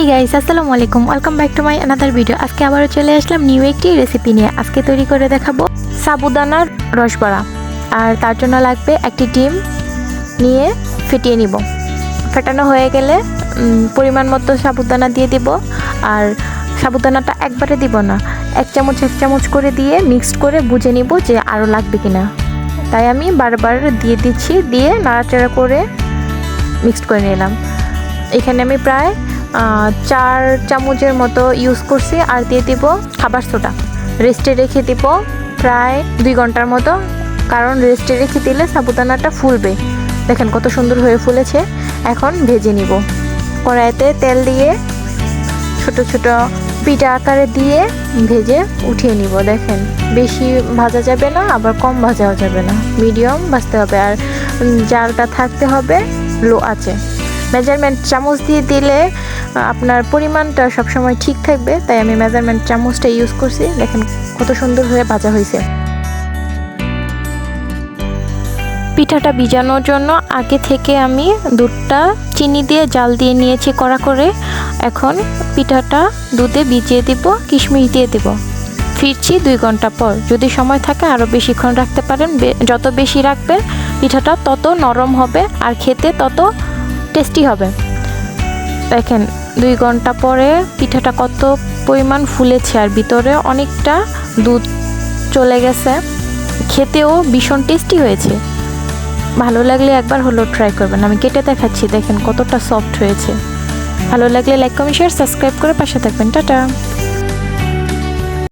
হে guys আসসালামু আলাইকুম। Welcome back to my another video আজকে আবারও চলে আসলাম নিউ একটি রেসিপি নিয়ে। আজকে তৈরি করে দেখাবো সাবুদানার রসবড়া। আর তার জন্য লাগবে একটি ডিম নিয়ে ফেটিয়ে নিব। ফেটানো হয়ে গেলে পরিমাণ মতো সাবুদানা দিয়ে দিব। আর সাবুদানাটা একবারে দিব না। এক চামচ এক চামচ করে দিয়ে মিক্সড করে বুঝে নিব যে আরও লাগবে কিনা। তাই আমি বারবার দিয়ে দিচ্ছি। দিয়ে নাড়াচাড়া করে মিক্সড করে নিলাম। এখানে আমি প্রায় চার চামচের মতো ইউজ করছি আর দিয়ে দিব খাবার সোডা রেস্টে রেখে দিব প্রায় দুই ঘণ্টার মতো, কারণ রেস্টে রেখে দিলে সাবুদানাটা ফুলবে। দেখেন কত সুন্দর হয়ে ফুলেছে। এখন ভেজে নিব। কড়াইতে তেল দিয়ে ছোট ছোট পিঠা আকারে দিয়ে ভেজে উঠিয়ে নিব। দেখেন, বেশি ভাজা যাবে না, আবার কম ভাজাও যাবে না। মিডিয়াম ভাজতে হবে আর জালটা থাকতে হবে লো আছে মেজারমেন্ট চামচ দিয়ে দিলে আপনার পরিমাণটা সবসময় ঠিক থাকবে, তাই আমি মেজারমেন্ট চামচটা ইউজ করছি। দেখেন কত সুন্দর হয়ে ভাজা হয়েছে। পিঠাটা ভিজানোর জন্য আগে থেকে আমি দুধটা চিনি দিয়ে জাল দিয়ে নিয়েছি কড়া করে। এখন পিঠাটা দুধে ভিজিয়ে দিব, কিশমিশ দিয়ে দিব। ফিরছি দুই ঘণ্টা পর। যদি সময় থাকে আরও বেশিক্ষণ রাখতে পারেন। যত বেশি রাখবেন পিঠাটা তত নরম হবে আর খেতে তত টেস্টি হবে। দেখেন, দুই ঘণ্টা পরে পিঠাটা কত পরিমাণ ফুলেছে আর ভিতরে অনেকটা দুধ চলে গেছে। খেতেও ভীষণ টেস্টি হয়েছে। ভালো লাগলে একবার হলো ট্রাই করবেন। আমি কেটে দেখাচ্ছি, দেখেন কতটা সফট হয়েছে। ভালো লাগলে লাইক কমেন্ট শেয়ার সাবস্ক্রাইব করে পাশে থাকবেন। টাটা!